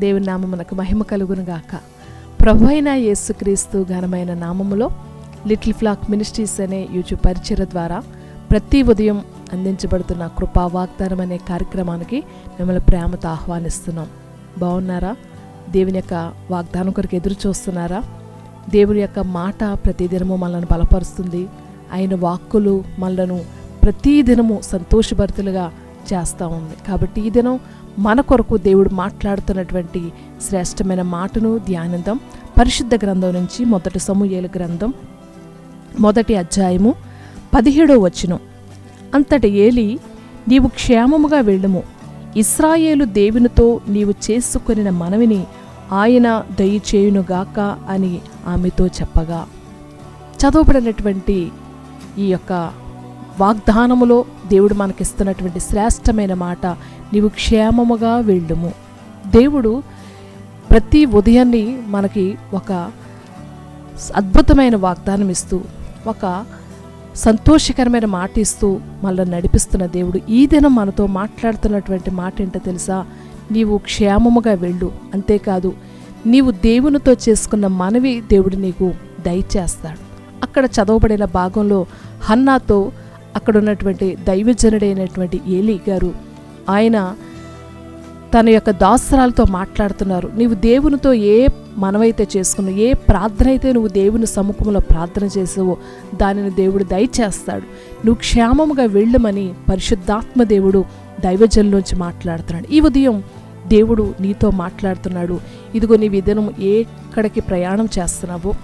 దేవుని నామమునకు మహిమ కలుగునుగాక ప్రభు అయిన యేసుక్రీస్తు ఘనమైన నామములో లిటిల్ ఫ్లాక్ మినిస్ట్రీస్ అనే యూట్యూబ్ పరిచయ ద్వారా ప్రతి ఉదయం అందించబడుతున్న కృపా వాగ్దానం అనే కార్యక్రమానికి మిమ్మల్ని ప్రేమతో ఆహ్వానిస్తున్నాం. బాగున్నారా దేవుని యొక్క వాగ్దానం కొరకు ఎదురు చూస్తున్నారా? దేవుని యొక్క మాట ప్రతిదినము మనల్ని బలపరుస్తుంది. ఆయన వాక్కులు మనలను ప్రతిదినము సంతోషభరితులుగా చేస్తూ ఉంది. కాబట్టి ఈ దినం మన కొరకు దేవుడు మాట్లాడుతున్నటువంటి శ్రేష్టమైన మాటను ధ్యానిద్దాం. పరిశుద్ధ గ్రంథం నుంచి మొదటి సమూహేల గ్రంథం మొదటి అధ్యాయము పదిహేడో వచనం. అంతటి ఏలి నీవు క్షేమముగా వెళ్ళుము. ఇస్రాయేలు దేవునితో నీవు చేసుకొనిన మనవిని ఆయన దయచేయునుగాక అని ఆమెతో చెప్పగా. చదవబడినటువంటి ఈ యొక్క వాగ్దానములో దేవుడు మనకిస్తున్నటువంటి శ్రేష్టమైన మాట నీవు క్షేమముగా వెళ్ళుము. దేవుడు ప్రతి ఉదయాన్ని మనకి ఒక అద్భుతమైన వాగ్దానం ఇస్తూ ఒక సంతోషకరమైన మాట ఇస్తూ మళ్ళీ నడిపిస్తున్న దేవుడు ఈ దినం మనతో మాట్లాడుతున్నటువంటి మాట ఏంటో తెలుసా? నీవు క్షేమముగా వెళ్ళు. అంతేకాదు నీవు దేవునితో చేసుకున్న మనవి దేవుడు నీకు దయచేస్తాడు. అక్కడ చదవబడిన భాగంలో హన్నాతో అక్కడ ఉన్నటువంటి దైవజనుడైనటువంటి ఏలీ గారు ఆయన తన యొక్క దాసరాలతో మాట్లాడుతున్నారు. నీవు దేవునితో ఏ మనవైతే చేసుకున్నావు ఏ ప్రార్థన అయితే నువ్వు దేవుని సముఖంలో ప్రార్థన చేసావో దానిని దేవుడు దయచేస్తాడు. నువ్వు క్షేమముగా వెళ్ళమని పరిశుద్ధాత్మ దేవుడు దైవజనులోంచి మాట్లాడుతున్నాడు. ఈ ఉదయం దేవుడు నీతో మాట్లాడుతున్నాడు. ఇదిగో నీ విధనం ఎక్కడికి ప్రయాణం చేస్తున్నావో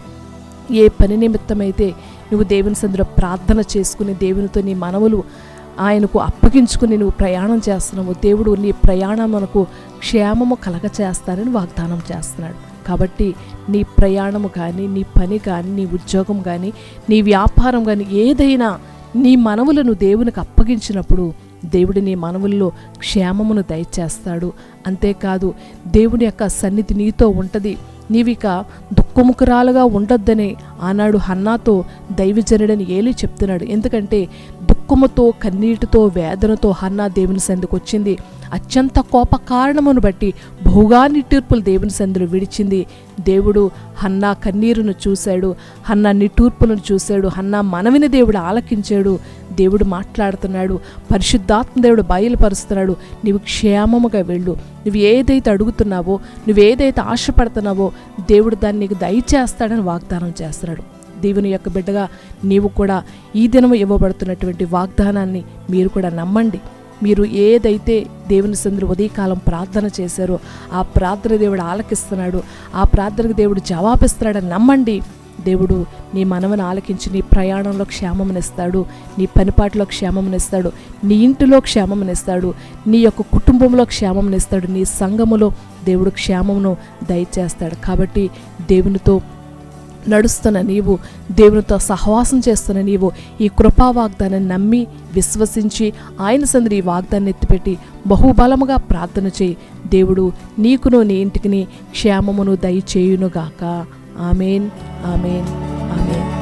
ఏ పని నిమిత్తమైతే నువ్వు దేవుని సందులో ప్రార్థన చేసుకుని దేవునితో నీ మనవులు ఆయనకు అప్పగించుకుని నువ్వు ప్రయాణం చేస్తున్నావు. దేవుడు నీ ప్రయాణం మనకు క్షేమము కలగ చేస్తానని వాగ్దానం చేస్తున్నాడు. కాబట్టి నీ ప్రయాణము కానీ నీ పని కానీ నీ ఉద్యోగం కానీ నీ వ్యాపారం కానీ ఏదైనా నీ మనవులను దేవునికి అప్పగించినప్పుడు దేవుడు నీ మనవుల్లో క్షేమమును దయచేస్తాడు. అంతేకాదు దేవుని యొక్క సన్నిధి నీతో ఉంటుంది. నీవిక దుఃఖముఖరాలుగా ఉండొద్దని ఆనాడు హన్నాతో దైవజనుడని ఏలి చెప్తున్నాడు. ఎందుకంటే దుఃఖముతో కన్నీటితో వేదనతో హన్నా దేవుని సందుకు వచ్చింది. అత్యంత కోప కారణమును బట్టి బహుగా నిట్టూర్పులు దేవుని సందులు విడిచింది. దేవుడు హన్నా కన్నీరును చూశాడు హన్నా నిట్టూర్పులను చూశాడు హన్నా మనవిని దేవుడు ఆలకించాడు. దేవుడు మాట్లాడుతున్నాడు పరిశుద్ధాత్మ దేవుడు బయలుపరుస్తున్నాడు. నీవు క్షేమముగా వెళ్ళు. నువ్వు ఏదైతే అడుగుతున్నావో నువ్వేదైతే ఆశపడుతున్నావో దేవుడు దాన్ని నీకు దయచేస్తాడని వాగ్దానం చేస్తున్నాడు. దేవుని యొక్క బిడ్డగా నీవు కూడా ఈ దినం ఇవ్వబడుతున్నటువంటి వాగ్దానాన్ని మీరు కూడా నమ్మండి. మీరు ఏదైతే దేవుని సందులు ఉదయకాలం ప్రార్థన చేశారో ఆ ప్రార్థన దేవుడు ఆలకిస్తున్నాడు ఆ ప్రార్థనకు దేవుడు జవాబిస్తున్నాడని నమ్మండి. దేవుడు నీ మనవని ఆలకించి నీ ప్రయాణంలో క్షేమమునిస్తాడు నీ పనిపాటిలో క్షేమమునిస్తాడు నీ ఇంటిలో క్షేమమునిస్తాడు నీ యొక్క కుటుంబంలో క్షేమమునిస్తాడు నీ సంఘములో దేవుడు క్షేమమును దయచేస్తాడు. కాబట్టి దేవునితో నడుస్తున్న నీవు దేవునితో సహవాసం చేస్తున్న నీవు ఈ కృపా వాగ్దానాన్ని నమ్మి విశ్వసించి ఆయన సందరి ఈ వాగ్దాన్ని ఎత్తిపెట్టి బహుబలముగా ప్రార్థన చేయి. దేవుడు నీకును నీ ఇంటికి క్షేమమును దయచేయునుగాక. Amen amen amen.